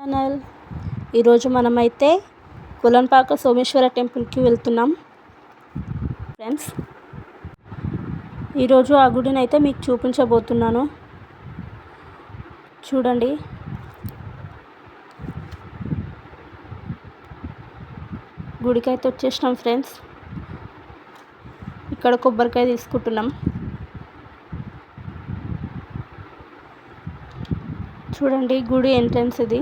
Channel. ఈరోజు మనమైతే కులన్పాక సోమేశ్వర టెంపుల్కి వెళ్తున్నాం. ఫ్రెండ్స్ ఈరోజు ఆ గుడిని అయితే మీకు చూపించబోతున్నాను. చూడండి. గుడికి అయితే వచ్చేసినాం ఫ్రెండ్స్. ఇక్కడ కొబ్బరికాయ తీసుకుంటున్నాం. చూడండి గుడి ఎంట్రన్స్ ఇది.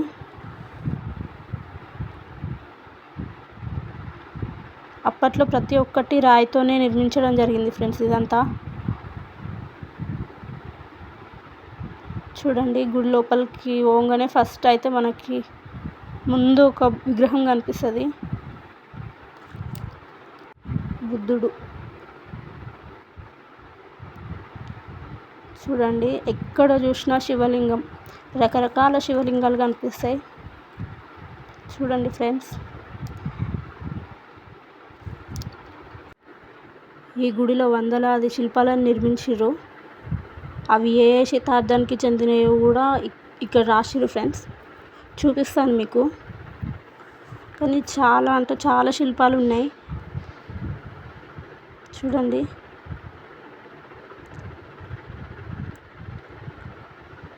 అప్పట్లో ప్రతి ఒక్కటి రాయితోనే నిర్మించడం జరిగింది ఫ్రెండ్స్ ఇదంతా. చూడండి గుడి లోపలికి పోగానే ఫస్ట్ అయితే మనకి ముందు ఒక విగ్రహం కనిపిస్తుంది. బుద్ధుడు. చూడండి ఎక్కడ చూసినా శివలింగం. రకరకాల శివలింగాలు కనిపిస్తాయి. చూడండి ఫ్రెండ్స్. ఈ గుడిలో వందలాది శిల్పాలను నిర్మించారు అవి ఏ ఏ శతాబ్దానికి చెందినవి కూడా ఇక్కడ రాసిరు ఫ్రెండ్స్. చూపిస్తాను మీకు. కానీ చాలా అంటే చాలా శిల్పాలు ఉన్నాయి చూడండి.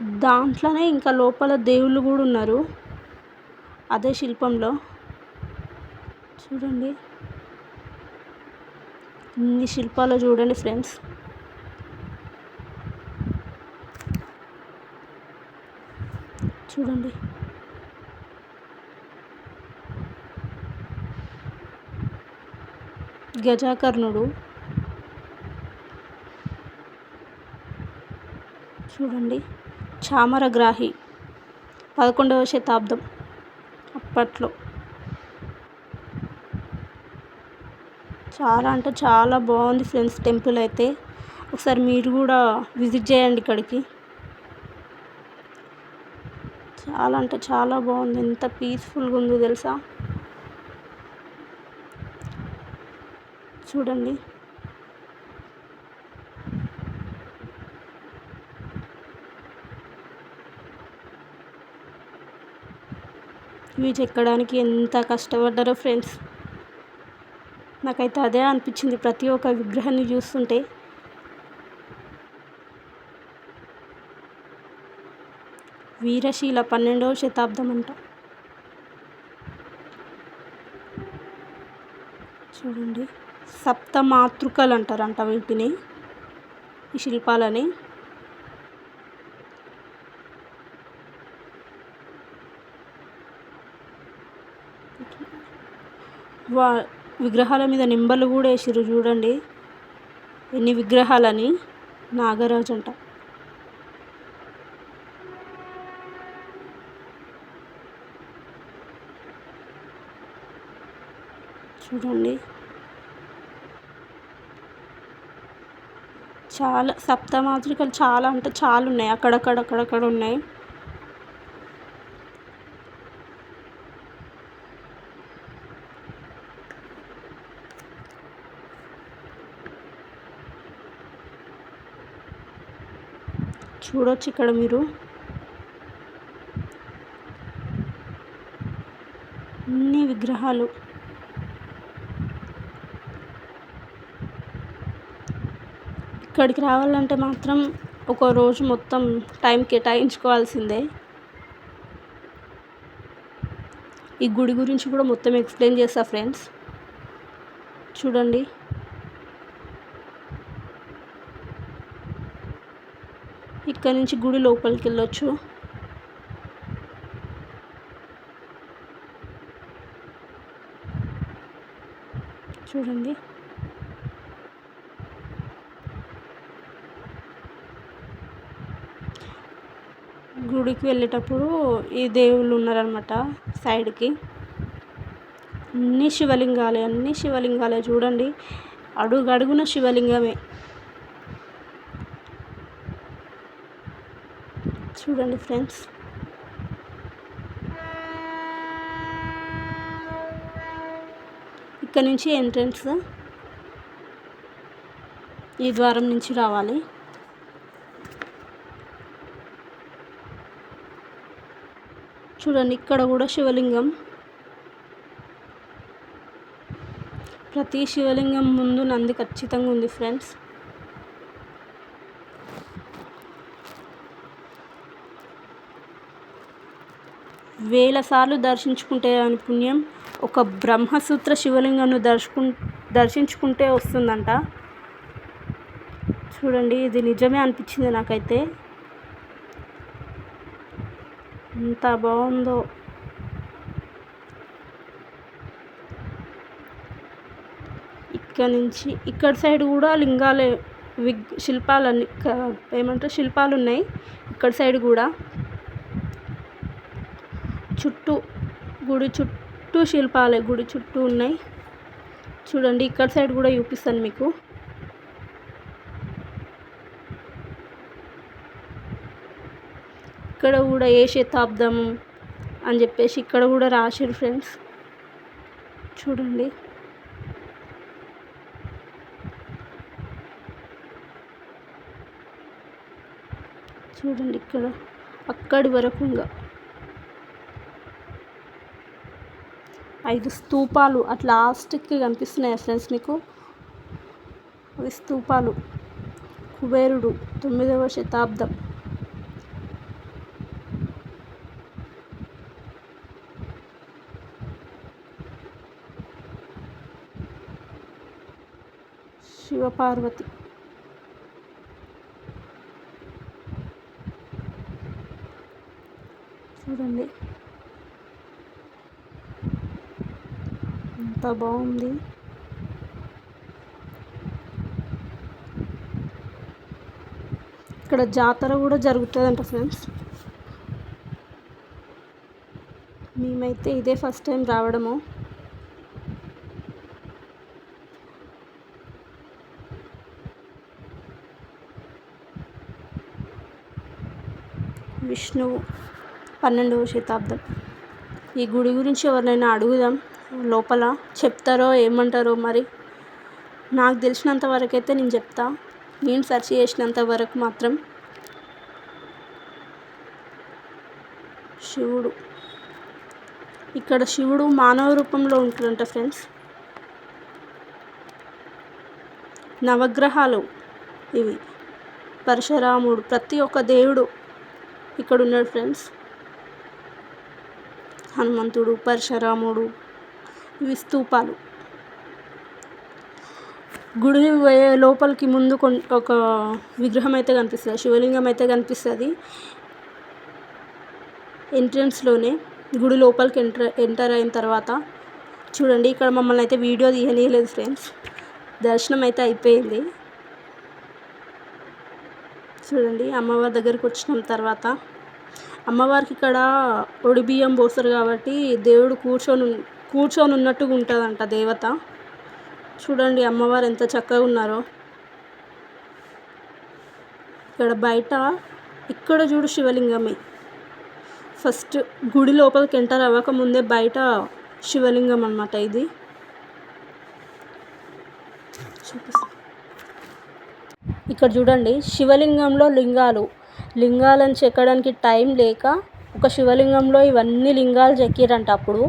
దాంట్లోనే ఇంకా లోపల దేవుళ్ళు కూడా ఉన్నారు. అదే శిల్పంలో. చూడండి. ఇన్ని శిల్పాలు చూడండి ఫ్రెండ్స్. చూడండి. గజాకర్ణుడు. చూడండి. చామరగ్రాహి. పదకొండవ శతాబ్దం. అప్పట్లో. చాలా అంటే చాలా బాగుంది ఫ్రెండ్స్ టెంపుల్ అయితే. ఒకసారి మీరు కూడా విజిట్ చేయండి ఇక్కడికి. చాలా అంటే చాలా బాగుంది. ఎంత పీస్ఫుల్గా ఉందో తెలుసా? చూడండి. ఇవి చెక్కడానికి ఎంత కష్టపడ్డారో ఫ్రెండ్స్. నాకైతే అదే అనిపించింది. ప్రతి ఒక్క విగ్రహాన్ని చూస్తుంటే. వీరశీల పన్నెండవ శతాబ్దం అంట. చూడండి. సప్తమాతృకలు అంటారంట వీటిని. ఈ శిల్పాలని. వా విగ్రహాల మీద నింబలు కూడా వేసిర్రు చూడండి. ఎన్ని విగ్రహాలని. నాగరాజు అంట. చూడండి. చాలా సప్తమాతృకలు చాలా అంటే చాలా ఉన్నాయి. అక్కడక్కడ అక్కడక్కడ ఉన్నాయి చూడొచ్చు ఇక్కడ మీరు. అన్ని విగ్రహాలు. ఇక్కడికి రావాలంటే మాత్రం ఒక రోజు మొత్తం టైం కేటాయించుకోవాల్సిందే. ఈ గుడి గురించి కూడా మొత్తం ఎక్స్ప్లెయిన్ చేస్తా ఫ్రెండ్స్. చూడండి. ఇక్కడ నుంచి గుడి లోపలికి వెళ్ళొచ్చు. చూడండి. గుడికి వెళ్ళేటప్పుడు ఈ దేవుళ్ళు ఉన్నారనమాట సైడ్కి. అన్ని శివలింగాలే అన్ని శివలింగాలే చూడండి. అడుగు అడుగున శివలింగమే. చూడండి ఫ్రెండ్స్. ఇక్కడ నుంచి ఎంట్రన్స్ ఈ ద్వారం నుంచి రావాలి. చూడండి ఇక్కడ కూడా శివలింగం. ప్రతి శివలింగం ముందు నంది ఖచ్చితంగా ఉంది ఫ్రెండ్స్. వేల సార్లు దర్శించుకుంటే అని పుణ్యం. ఒక బ్రహ్మసూత్ర శివలింగంను దర్శకు దర్శించుకుంటే వస్తుందంట. చూడండి ఇది నిజమే అనిపించింది నాకైతే. ఎంత బాగుందో. ఇక్కడ నుంచి ఇక్కడ సైడ్ కూడా లింగాలే విగ్ శిల్పాలన్నీ ఏమంటారు శిల్పాలు ఉన్నాయి ఇక్కడ సైడ్ కూడా. చుట్టూ గుడి చుట్టూ శిల్పాలే గుడి చుట్టూ ఉన్నాయి. చూడండి ఇక్కడ సైడ్ కూడా చూపిస్తాను మీకు. ఇక్కడ కూడా ఏ శతాబ్దం అని చెప్పేసి ఇక్కడ కూడా రాశారు ఫ్రెండ్స్. చూడండి. చూడండి ఇక్కడ అక్కడి వరకు ఇంకా. ఐదు స్తూపాలు అట్లా లాస్ట్కి కనిపిస్తున్నాయి ఫ్రెండ్స్ మీకు అవి స్తూపాలు. కుబేరుడు తొమ్మిదవ శతాబ్దం. శివపార్వతి. చూడండి. ఎంత బాగుంది ఇక్కడ జాతర కూడా జరుగుతుందంట ఫ్రెండ్స్ మేమైతే ఇదే ఫస్ట్ టైం రావడము. విష్ణువు పన్నెండవ శతాబ్దం. ఈ గుడి గురించి ఎవరినైనా అడుగుదాం. లోపల చెప్తారో ఏమంటారో మరి నాకు తెలిసినంత వరకు అయితే నేను చెప్తా. నేను సెర్చ్ చేసినంత వరకు మాత్రం శివుడు. ఇక్కడ శివుడు మానవ రూపంలో ఉంటాడంట ఫ్రెండ్స్. నవగ్రహాలు ఇవి. పరశురాముడు ప్రతి ఒక్క దేవుడు ఇక్కడ ఉన్నాడు ఫ్రెండ్స్. హనుమంతుడు పరశురాముడు ఇవి స్తూపాలు. గుడి లోపలికి ముందు ఒక విగ్రహం అయితే కనిపిస్తుంది. శివలింగం అయితే కనిపిస్తుంది. ఎంట్రన్స్లోనే గుడి లోపలికి ఎంటర్ ఎంటర్ అయిన తర్వాత చూడండి ఇక్కడ మమ్మల్ని అయితే వీడియో తీయనీయలేదు ఫ్రెండ్స్. దర్శనం అయితే అయిపోయింది. చూడండి అమ్మవారి దగ్గరికి వచ్చిన తర్వాత అమ్మవారికి ఇక్కడ ఒడి బియ్యం పోస్తారు కాబట్టి దేవుడు కూర్చొని కూర్చొని ఉన్నట్టుగా ఉంటుందంట దేవత. చూడండి అమ్మవారు ఎంత చక్కగా ఉన్నారో. ఇక్కడ బయట ఇక్కడ చూడు శివలింగమే. ఫస్ట్ గుడి లోపలికి ఎంటర్ అవ్వకముందే బయట శివలింగం అనమాట ఇది. ఇక్కడ చూడండి శివలింగంలో లింగాలు. లింగాలను చెక్కడానికి టైం లేక ఒక శివలింగంలో ఇవన్నీ లింగాలు చెక్కిరంట అప్పుడు.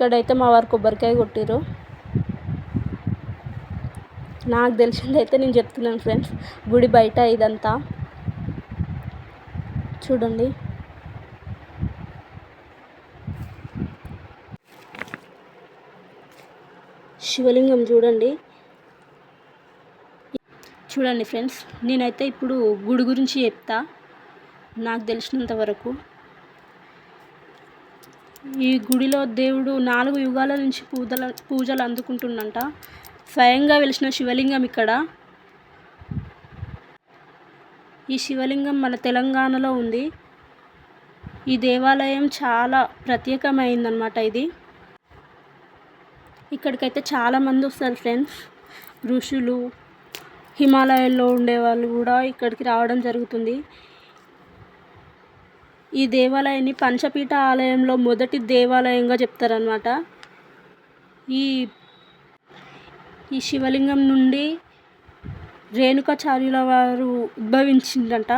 ఇక్కడైతే మా వారు కొబ్బరికాయ కొట్టిరు నాకు తెలిసిందైతే నేను చెప్తున్నాను ఫ్రెండ్స్ గుడి బయట ఇదంతా. చూడండి. శివలింగం చూడండి. చూడండి ఫ్రెండ్స్ నేనైతే ఇప్పుడు గుడి గురించి చెప్తా. నాకు తెలిసినంత వరకు. ఈ గుడిలో దేవుడు నాలుగు యుగాల నుంచి పూజల పూజలు అందుకుంటుందంట స్వయంగా వెలిసిన శివలింగం ఇక్కడ. ఈ శివలింగం మన తెలంగాణలో ఉంది. ఈ దేవాలయం చాలా ప్రత్యేకమైందనమాట ఇది. ఇక్కడికైతే చాలామంది వస్తారు ఫ్రెండ్స్. ఋషులు హిమాలయాల్లో ఉండేవాళ్ళు కూడా ఇక్కడికి రావడం జరుగుతుంది. ఈ దేవాలయాన్ని పంచపీఠ ఆలయంలో మొదటి దేవాలయంగా చెప్తారనమాట ఈ ఈ శివలింగం నుండి రేణుకాచార్యుల వారు ఉద్భవించిందంట.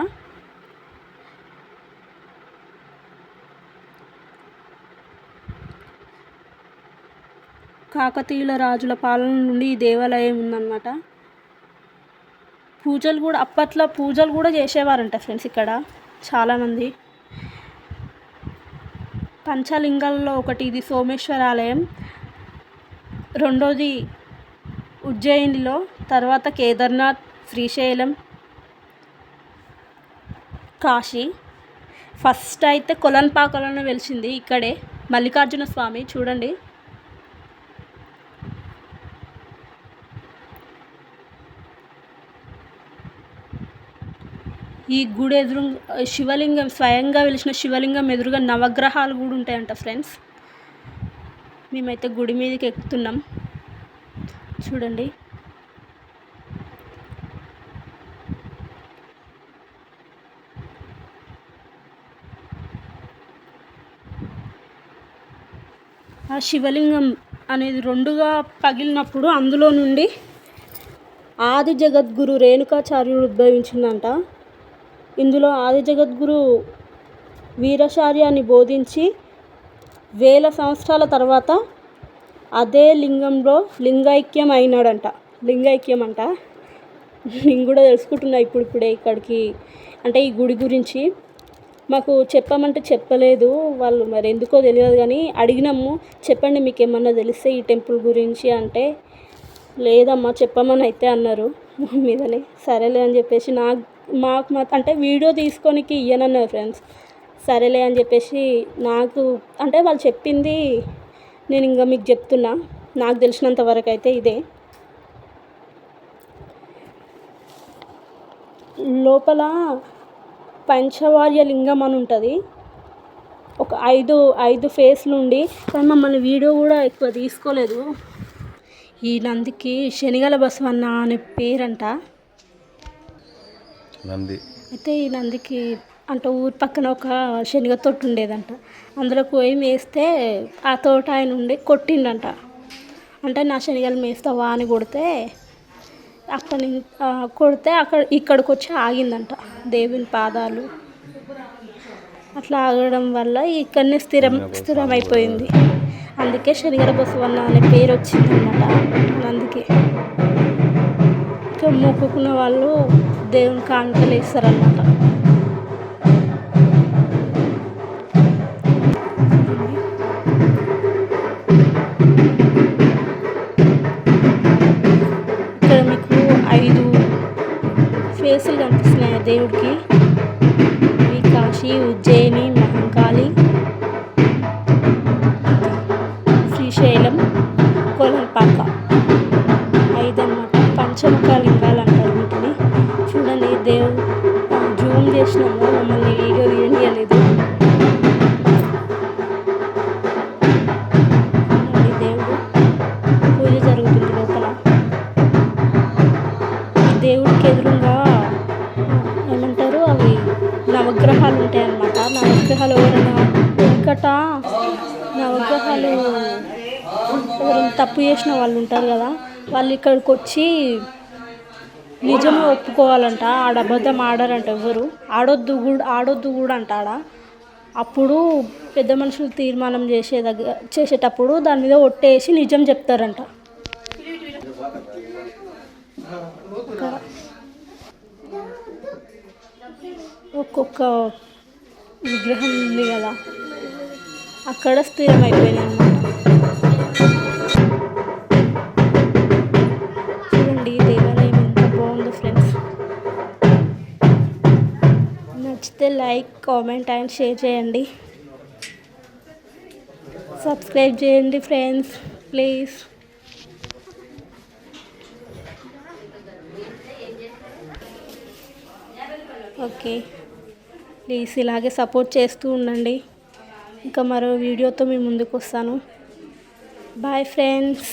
కాకతీయుల రాజుల పాలన నుండి ఈ దేవాలయం ఉందన్నమాట. పూజలు కూడా అప్పట్లో పూజలు కూడా చేసేవారంట ఫ్రెండ్స్ ఇక్కడ చాలామంది. పంచలింగాల్లో ఒకటి ఇది సోమేశ్వరాలయం. రెండోది ఉజ్జయినిలో తర్వాత కేదార్నాథ్ శ్రీశైలం కాశీ. ఫస్ట్ అయితే కొలన్పాకలను వెలిసింది ఇక్కడే మల్లికార్జున స్వామి. చూడండి. ఈ గుడి ఎదురు శివలింగం స్వయంగా వెలిసిన శివలింగం ఎదురుగా నవగ్రహాలు కూడా ఉంటాయంట ఫ్రెండ్స్ మేమైతే గుడి మీదకి ఎక్కుతున్నాం. చూడండి. ఆ శివలింగం అనేది రెండుగా పగిలినప్పుడు అందులో నుండి ఆది జగద్గురు రేణుకాచార్యుడు ఉద్భవించిందంట. ఇందులో ఆది జగద్గురు వీరశార్యాన్ని బోధించి వేల సంవత్సరాల తర్వాత అదే లింగంలో లింగైక్యం అయినాడంట. లింగైక్యం అంట. నేను కూడా తెలుసుకుంటున్నా ఇప్పుడు ఇప్పుడే ఇక్కడికి. అంటే ఈ గుడి గురించి. మాకు చెప్పమంటే చెప్పలేదు వాళ్ళు మరి ఎందుకో తెలియదు కానీ అడిగినాము. చెప్పండి మీకు ఏమన్నా తెలిస్తే ఈ టెంపుల్ గురించి అంటే లేదమ్మా చెప్పమని అయితే అన్నారు మీదనే. సరేలే అని చెప్పేసి నాకు మాకు మాత్రం అంటే వీడియో తీసుకోనికి ఇయ్యనన్నారు ఫ్రెండ్స్. సరేలే అని చెప్పేసి నాకు అంటే వాళ్ళు చెప్పింది నేను ఇంకా మీకు చెప్తున్నా. నాకు తెలిసినంత వరకు అయితే ఇదే. లోపల పంచవార్య లింగం అని ఉంటుంది. ఒక ఐదు ఐదు ఫేస్లు ఉండి కానీ మమ్మల్ని వీడియో కూడా ఎక్కువ తీసుకోలేదు. ఈ నందికి శనిగల బసవన్న అనే పేరంట. నంది. అయితే ఈ నందికి అంటే ఊరి పక్కన ఒక శనగ తోట ఉండేదంట. అందులో పోయి మేస్తే ఆ తోట ఆయన ఉండి కొట్టిండంట. అంటే నా శనగలు మేస్తావా అని కొడితే అక్కడ కొడితే అక్కడ ఇక్కడికి వచ్చి ఆగిందంట దేవుని పాదాలు. అట్లా ఆగడం వల్ల ఇక్కడనే స్థిరం స్థిరమైపోయింది. అందుకే శనిగర బసవన్న అనే పేరు వచ్చిందన్నమాట అందుకే ఇంకా మొక్కుకున్న వాళ్ళు దేవుని కానుకలు వేస్తారన్నమాట. ఇక్కడ మీకు ఐదు ఫేసులు కనిపిస్తున్నాయి ఆ దేవుడికి. ఇవి కాశీ ఉజ్జయిని మహంకాళి. చేసినాము మమ్మల్ని వీడియో తీయనియలేదు దేవుడు పూజ జరుగుతుంది లోపల. ఈ దేవుడికి ఎదురుగా ఏమంటారు అవి నవగ్రహాలు ఉంటాయి అన్నమాట నవగ్రహాలు ఎవరైనా వెంకట నవగ్రహాలు ఎవరైనా తప్పు చేసిన వాళ్ళు ఉంటారు కదా వాళ్ళు ఇక్కడికి వచ్చి నిజమే ఒప్పుకోవాలంట ఆడ అబద్ధం ఆడరంట ఎవరు? ఆడొద్దు కూడా ఆడొద్దు కూడా అంట ఆడ అప్పుడు పెద్ద మనుషులు తీర్మానం చేసే దగ్గర చేసేటప్పుడు దాని మీద ఒట్టేసి నిజం చెప్తారంట. ఒక్కొక్క విగ్రహం ఉంది కదా అక్కడ స్థిరమైపోయినాయి లైక్ కామెంట్ అండ్ షేర్ చేయండి. సబ్స్క్రైబ్ చేయండి ఫ్రెండ్స్ ప్లీజ్. ఓకే. ప్లీజ్ ఇలాగే సపోర్ట్ చేస్తూ ఉండండి. ఇంకా మరో వీడియోతో మీ ముందుకు వస్తాను. Bye friends.